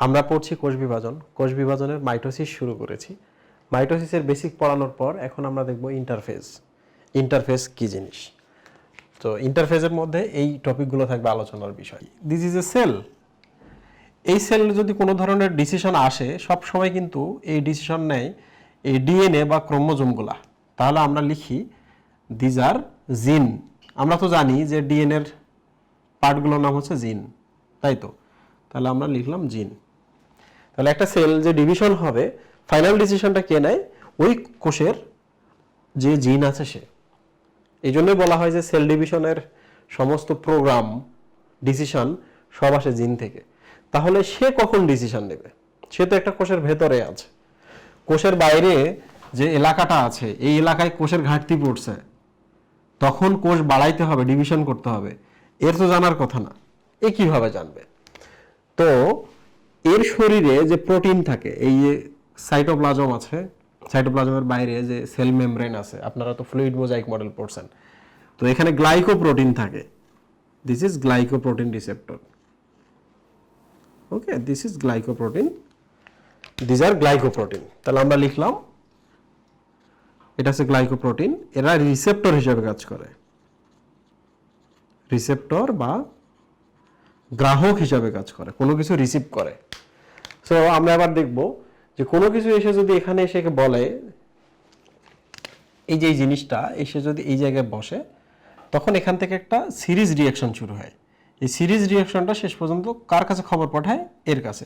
আমরা পড়ছি কোষ বিভাজন। কোষ বিভাজনের মাইটোসিস শুরু করেছি। মাইটোসিসের বেসিক পড়ানোর পর এখন আমরা দেখব ইন্টারফেস ইন্টারফেস কি জিনিস? তো ইন্টারফেসের মধ্যে এই টপিকগুলো থাকবে আলোচনার বিষয়। দিস ইজ এ সেল এই সেল যদি কোনো ধরনের ডিসিশন আসে, সব সময় কিন্তু এই ডিসিশন নেয় এই ডিএনএ বা ক্রোমোজোমগুলা তাহলে আমরা লিখি দিজ আর জিন আমরা তো জানি যে ডিএনএর পার্টগুলোর নাম হচ্ছে জিন তাই তো? তাহলে আমরা লিখলাম জিন তাহলে একটা সেল যে ডিভিশন হবে ফাইনাল ডিসিশনটা কে নেয়? ওই কোষের যে জিন আছে সে। এই জন্যই বলা হয় যে সেল ডিভিশনের সমস্ত প্রোগ্রাম ডিসিশন সব আসে জিন থেকে। তাহলে সে কখন ডিসিশন নেবে? সে তো একটা কোষের ভেতরে আছে। কোষের বাইরে যে এলাকাটা আছে, এই এলাকায় কোষের ঘাটতি পড়ছে। তখন কোষ বাড়াইতে হবে ডিভিশন করতে হবে। এর তো জানার কথা না। এ কীভাবে জানবে? তো এর শরীরে যে প্রোটিন থাকে, এই যে সাইটোপ্লাজম আছে সাইটোপ্লাজমের বাইরে যে সেল মেমব্রেন আছে, আপনারা তো ফ্লুইড মোজাইক মডেল পড়ছেন। তো এখানে গ্লাইকোপ্রোটিন থাকে। This is glycoprotein receptor okay this is glycoprotein this are glycoprotein তাহলে আমরা লিখলাম, এটা হচ্ছে গ্লাইকোপ্রোটিন এরা রিসেপ্টর হিসেবে কাজ করে। রিসেপ্টর বা গ্রাহক হিসাবে কাজ করে, কোনো কিছু রিসিভ করে। সো আমরা আবার দেখব যে কোনো কিছু এসে যদি এখানে এসে বলে, এই যে এই জিনিসটা এসে যদি এই জায়গায় বসে, তখন এখান থেকে একটা সিরিজ রিয়াকশন শুরু হয়। এই সিরিজ রিয়াকশনটা শেষ পর্যন্ত কার কাছে খবর পাঠায়? এর কাছে।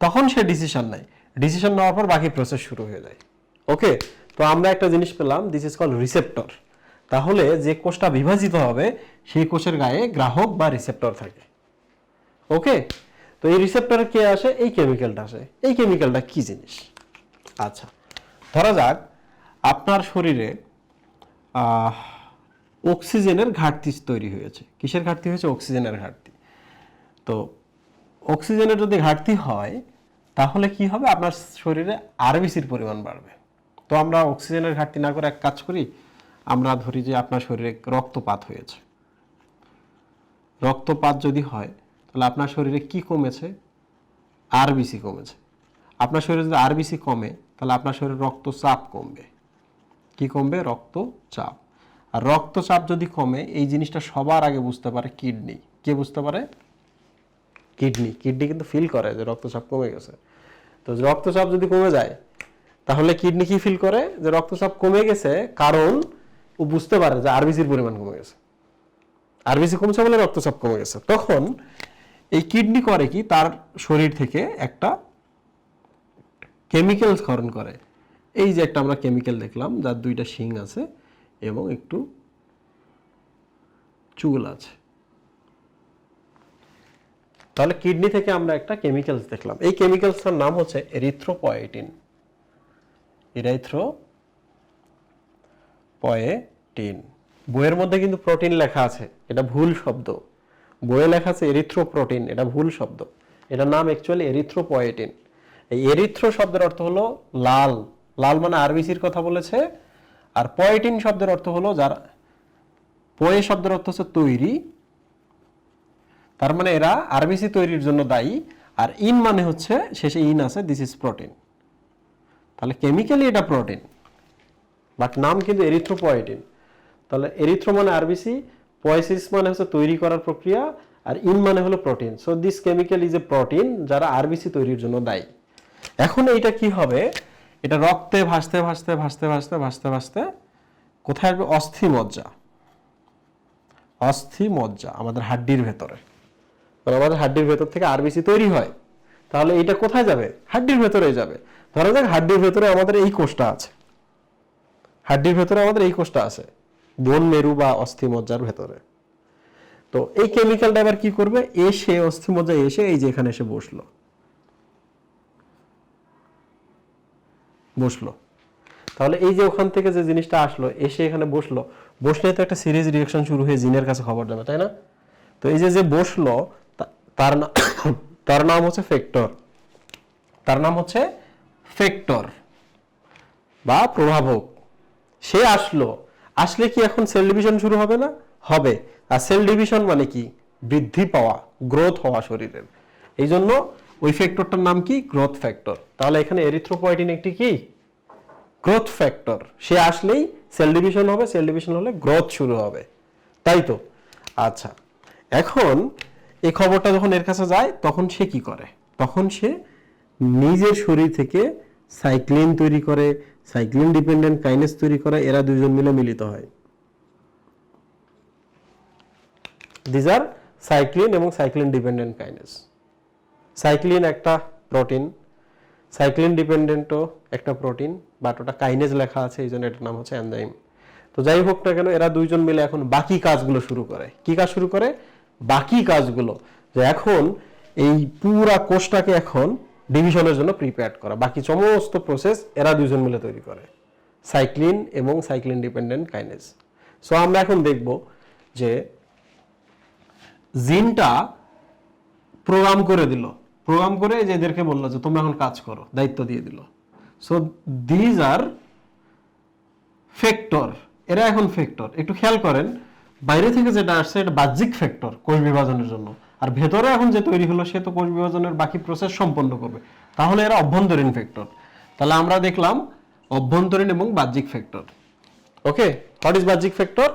তখন সে ডিসিশন নেয়। ডিসিশন নেওয়ার পর বাকি প্রসেস শুরু হয়ে যায়। ওকে তো আমরা একটা জিনিস পেলাম দিস ইজ কল রিসেপ্টর তাহলে যে কোষটা বিভাজিত হবে, সেই কোষের গায়ে গ্রাহক বা রিসেপ্টর থাকে। ওকে? তো এই রিসেপ্টরে কে আসে? এই কেমিক্যালটা আসে। এই কেমিক্যালটা কি জিনিস? আচ্ছা ধরা যাক আপনার শরীরে অক্সিজেনের ঘাটতি তৈরি হয়েছে। কিসের ঘাটতি হয়েছে? অক্সিজেনের ঘাটতি। তো অক্সিজেনের যদি ঘাটতি হয়, তাহলে কি হবে? আপনার শরীরে আরবিসির পরিমাণ বাড়বে। তো আমরা অক্সিজেনের ঘাটতি না করে এক কাজ করি, আমরা ধরি যে আপনার শরীরে রক্তপাত হয়েছে। রক্তপাত যদি হয় তাহলে আপনার শরীরে কি কমেছে? আরবিসি কমেছে। আপনার শরীরে যদি আরবিসি কমে, তাহলে আপনার শরীরে রক্তচাপ কমবে। কি কমবে? রক্তচাপ। আর রক্তচাপ যদি কমে, এই জিনিসটা সবার আগে বুঝতে পারে কিডনি। কে বুঝতে পারে? কিডনি। কিডনি কিন্তু ফিল করে যে রক্তচাপ কমে গেছে। তো রক্তচাপ যদি কমে যায়, তাহলে কিডনি কি ফিল করে? যে রক্তচাপ কমে গেছে কারণ ও বুঝতে পারে যে আরবিসির পরিমাণ কমে গেছে। আরবিসি কমছে বলে রক্তচাপ কমে গেছে। তখন এই কিডনি করে কি? তার শরীর থেকে একটা কেমিক্যাল ক্ষরণ করে। এই যে একটা আমরা কেমিক্যাল দেখলাম, যার দুইটা শিং আছে এবং একটু চুল আছে। তাহলে কিডনি থেকে আমরা একটা কেমিক্যালস দেখলাম। এই কেমিক্যালসটার নাম হচ্ছে এরিথ্রোপয়েটিন ইরাইথ্রো পয়েটিন বইয়ের মধ্যে কিন্তু প্রোটিন লেখা আছে, এটা ভুল শব্দ। বইয়ে লেখা আছে এরিথ্রোপ্রোটিন এটা ভুল শব্দ। এটার নাম অ্যাকচুয়ালি এরিথ্রোপয়েটিন এই এরিথ্রো শব্দের অর্থ হলো লাল। লাল মানে আরবিসির কথা বলেছে। আর পয়েটিন শব্দের অর্থ হলো যার পয়ে শব্দের অর্থ হচ্ছে তৈরি। তার মানে এরা আরবিসি তৈরির জন্য দায়ী। আর ইন মানে হচ্ছে শেষে ইন আছে দিস ইজ প্রোটিন তাহলে কেমিক্যালি এটা প্রোটিন বাট নাম কিন্তু এরিথ্রোপয়েটিন তাহলে এরিথ্রো মানে আরবিসি পয়েসিস মানে হচ্ছে তৈরি করার প্রক্রিয়া আর ইন মানে হলো protein. So this chemical is a protein যারা আরবিসি তৈরির জন্য দায়ী। এখন এইটা কি হবে? এটা রক্তে ভাসতে ভাসতে ভাসতে ভাসতে ভাসতে ভাসতে কোথায় আসবে? অস্থি মজ্জা অস্থি মজ্জা আমাদের হাড্ডির ভেতরে। মানে আমাদের হাড্ডির ভেতর থেকে আরবিসি তৈরি হয়। তাহলে এটা কোথায় যাবে? হাড্ডির ভেতরে যাবে। ধরা যাক হাড্ডির ভেতরে আমাদের এই কোষটা আছে। হাড্ডির ভেতরে আমাদের এই কোষটা আছে। বোন মেরু বা অস্থিমজ্জার ভেতরে। তো এই কেমিক্যালটা এবার কি করবে? এসে অস্থিমজ্জায় এসে এই যে এখানে এসে বসল। বসল। তাহলে এই যে ওখান থেকে যে জিনিসটা আসলো, এসে এখানে বসল, বসলে তো একটা সিরিজ রিয়াকশন শুরু হয়ে জিনের কাছে খবর যাবে, তাই না? তো এই যে যে বসল তার তার নাম হচ্ছে ফেক্টর তার নাম হচ্ছে ফেক্টর বা প্রভাবক। সে আসলো আসলে কি এখন সেল ডিভিশন শুরু হবে না? হবে। আর সেল ডিভিশন মানে কি? বৃদ্ধি পাওয়া, গ্রোথ হওয়া শরীরের। এই জন্য ওই ফ্যাক্টরটার নাম কি? Growth factor. তাহলে এখানে এরিথ্রোপয়েটিন একটি কি? Growth factor. সে আসলেই সেল ডিভিশন হবে, সেল ডিভিশন হলে গ্রোথ শুরু হবে। তাই তো? আচ্ছা। এখন এই খবরটা যখন এর কাছে যায়, তখন সে কি করে? তখন সে নিজের শরীর থেকে সাইক্লিন তৈরি করে সাইক্লিন ডিপেন্ডেন্ট কাইনেস তৈরি করে, এরা দুইজন মিলে মিলিত হয়। দিজ আর সাইক্লিন এবং সাইক্লিন ডিপেন্ডেন্ট কাইনেস। সাইক্লিন একটা প্রোটিন, সাইক্লিন ডিপেন্ডেন্টও একটা প্রোটিন, বাট ওটা কাইনেজ লেখা আছে, এই জন্য এটার নাম হচ্ছে এনজাইম তো যাই হোক না কেন, এরা দুইজন মিলে এখন বাকি কাজগুলো শুরু করে। কি কাজ শুরু করে? বাকি কাজগুলো। যে এখন এই পুরা কোষটাকে এখন ডিভিশনের জন্য প্রিপেয়ার করা। বাকি সমস্ত প্রসেস এরা দুইজন মিলে তৈরি করে। সাইক্লিন এবং সাইক্লিন ডিপেন্ডেন্ট কাইনেজ সো আমরা এখন দেখব যে জিনটা প্রোগ্রাম করে দিল। প্রোগ্রাম করে যে এদেরকে বলল যে, তোমরা এখন কাজ করো। দায়িত্ব দিয়ে দিল। সো দিজ আর ফ্যাক্টর এরা এখন ফ্যাক্টর একটু খেয়াল করেন, বাইরে থেকে যেটা আসছে, এটা বাহ্যিক ফ্যাক্টর কোষ বিভাজনের জন্য। আর ভেতরে এখন যে তৈরি হলো, সে তো কোষ বিভাজনের বাকি প্রসেস সম্পন্ন করবে। তাহলে এরা অভ্যন্তরীণ ফ্যাক্টর তাহলে আমরা দেখলাম অভ্যন্তরীণ এবং বাহ্যিক ফ্যাক্টর ওকে হোয়াট ইজ বাহ্যিক ফ্যাক্টর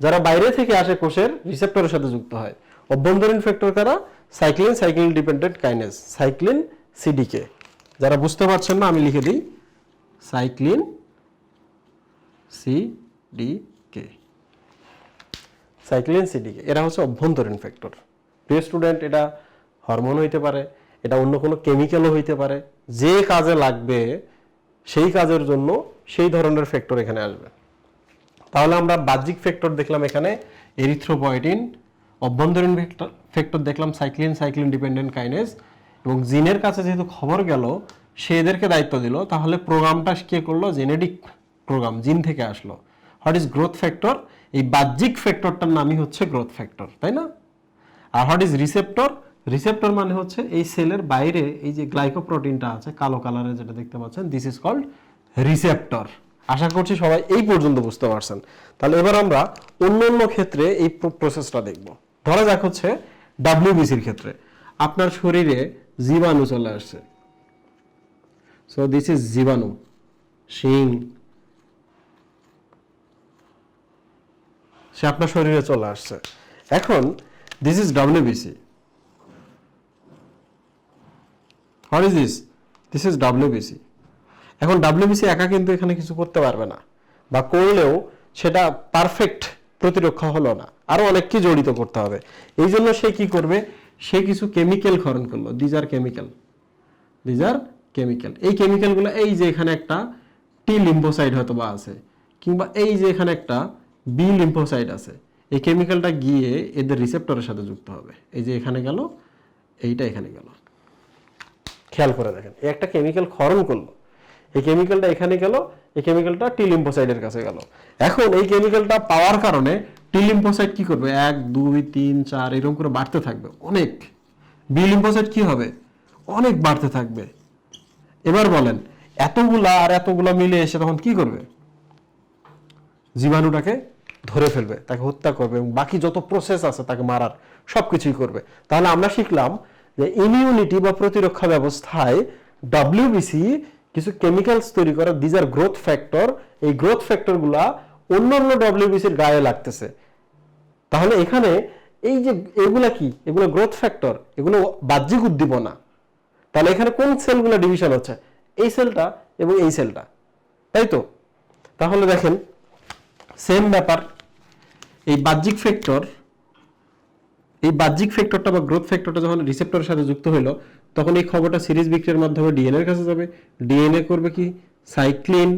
যারা বাইরে থেকে আসে কোষের রিসেপ্টরের সাথে যুক্ত হয়। অভ্যন্তরীণ ফ্যাক্টর কারা? Cyclin cyclin dependent kinase cyclin CDK যারা বুঝতে পারছেন না, আমি লিখে দিই। সাইক্লিন সিডিকে সাইক্লিন সিডিকে এরা হচ্ছে অভ্যন্তরীণ ফ্যাক্টর প্রিয় স্টুডেন্ট, এটা হরমোন হইতে পারে, এটা অন্য কোনো কেমিক্যালও হইতে পারে, যে কাজে লাগবে, সেই কাজের জন্য সেই ধরনের ফ্যাক্টর এখানে আসবে। তাহলে আমরা বাহ্যিক ফ্যাক্টর দেখলাম এখানে এরিথ্রোপয়েটিন অভ্যন্তরীণ ফ্যাক্টর দেখলাম সাইক্লিন সাইক্লিন ডিপেন্ডেন্ট কাইনেস এবং জিনের কাছে যেহেতু খবর গেল, সে এদেরকে দায়িত্ব দিল, তাহলে প্রোগ্রামটা কে করল? জেনেটিক প্রোগ্রাম জিন থেকে আসলো। হোয়াট ইজ গ্রোথ ফ্যাক্টর এই বাহ্যিক ফ্যাক্টরটার নামই হচ্ছে গ্রোথ ফ্যাক্টর তাই না? আর হোয়াট ইজ রিসেপ্টর রিসেপ্টর মানে হচ্ছে এই সেলের বাইরে এই যে গ্লাইকোপ্রোটিনটা আছে, কালো কালারে যেটা দেখতে পাচ্ছেন দিস ইজ কল্ড রিসেপ্টর আশা করছি সবাই এই পর্যন্ত বুঝতে পারছেন। তাহলে এবার আমরা অন্য অন্য ক্ষেত্রে এই প্রসেসটা দেখব। ধরা যাক হচ্ছে ডাব্লিউবিসির ক্ষেত্রে। আপনার শরীরে জীবাণু চলে আসছে। সো দিস ইজ জীবাণু। শিং। সে আপনার শরীরে চলে আসছে। এখন this is WBC what is this this is WBC এখন ডাব্লিউবিসি একা কিন্তু এখানে কিছু করতে পারবে না বা করলেও সেটা পারফেক্ট প্রতিরক্ষা হলো না। আরও অনেক কি জড়িত করতে হবে। এই জন্য সে কি করবে? সে কিছু কেমিক্যাল ক্ষরণ করল। These are chemical these are chemical এই কেমিক্যালগুলো এই যে এখানে একটা টি লিম্ফোসাইড হয়তো বা আছে, কিংবা এই যে এখানে একটা বি লিম্ফোসাইড আছে। এই কেমিক্যালটা গিয়ে এদের রিসেপ্টরের সাথে যুক্ত হবে। এই যে এখানে গেল, এইটা এখানে গেল। খেয়াল করে দেখেন একটা কেমিক্যাল ক্ষরণ করল। এই কেমিক্যালটা এখানে গেল, এই কেমিক্যালটা টিলিম্পোসাইডের কাছে গেল। এখন এই কেমিক্যালটা পাওয়ার কারণে টিলিম্পোসাইড কি করবে? এক, দুই, তিন, চার, এরকম করে বাড়তে থাকবে। অনেক। বি লিম্ফোসাইড কি হবে? অনেক বাড়তে থাকবে। এবার বলেন, এতগুলা আর এতগুলা মিলে এসে তখন কি করবে? জীবাণুটাকে ধরে ফেলবে, তাকে হত্যা করবে এবং বাকি যত প্রসেস আছে তাকে মারার, সবকিছুই করবে। তাহলে আমরা শিখলাম যে ইমিউনিটি বা প্রতিরক্ষা ব্যবস্থায় ডব্লিউবিসি কিছু কেমিক্যালস তৈরি করে দিজ আর গ্রোথ ফ্যাক্টর এই গ্রোথ ফ্যাক্টরগুলা অন্য অন্য ডব্লিউবিসির গায়ে লাগতেছে। তাহলে এখানে এই যে এগুলা কি? এগুলো গ্রোথ ফ্যাক্টর এগুলো বাহ্যিক উদ্দীপনা। তাহলে এখানে কোন সেলগুলো ডিভিশন হচ্ছে? এই সেলটা এবং এই সেলটা তাই তো? তাহলে দেখেন সেম ব্যাপার। এই বাহ্যিক ফ্যাক্টর এই বাহ্যিক ফ্যাক্টরটা বা গ্রোথ ফ্যাক্টরটা যখন রিসেপ্টরের সাথে যুক্ত হলো তখন এই খবরটা সিরিজ বিক্রিয়ার মাধ্যমে ডিএনএ কাছে যাবে। ডিএনএ করবে কি? সাইক্লিন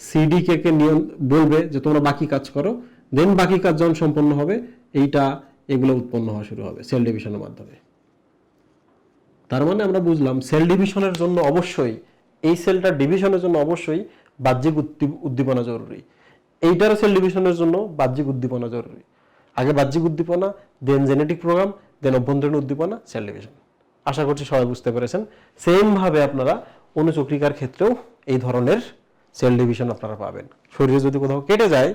সিডিকে কে নিয়ম, বলবে যে তোমরা বাকি কাজ করো দেন বাকি কাজ যখন সম্পন্ন হবে, এইটা, এগুলো উৎপন্ন হওয়া শুরু হবে সেল ডিভিশনের মাধ্যমে। তার মানে আমরা বুঝলাম সেল ডিভিশনের জন্য অবশ্যই, এই সেলটা ডিভিশনের জন্য অবশ্যই বাহ্যিক উদ্দীপনা জরুরি। এইটারও সেল ডিভিশনের জন্য বাহ্যিক উদ্দীপনা জরুরি। আগে বাহ্যিক উদ্দীপনা দেন জেনেটিক প্রোগ্রাম দেন অভ্যন্তরীণ উদ্দীপনা সেল ডিভিশন আশা করছি সবাই বুঝতে পেরেছেন। সেম ভাবে আপনারা অনুচক্রিকার ক্ষেত্রেও এই ধরনের সেল ডিভিশন আপনারা পাবেন। শরীরে যদি কোথাও কেটে যায়,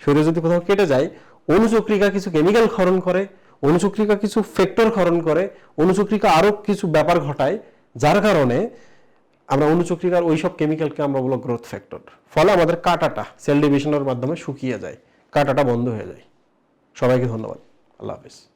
শরীরে যদি কোথাও কেটে যায়, অনুচক্রিকা কিছু কেমিক্যাল ক্ষরণ করে, অনুচক্রিকা কিছু ফ্যাক্টর ক্ষরণ করে, অনুচক্রিকা আরও কিছু ব্যাপার ঘটায়, যার কারণে আমরা অনুচক্রিকার ওই সব কেমিক্যালকে আমরা বলো গ্রোথ ফ্যাক্টর ফলে আমাদের কাটাটা সেল ডিভিশনের মাধ্যমে শুকিয়ে যায়, কাটাটা বন্ধ হয়ে যায়। সবাইকে ধন্যবাদ। আল্লাহ হাফিজ।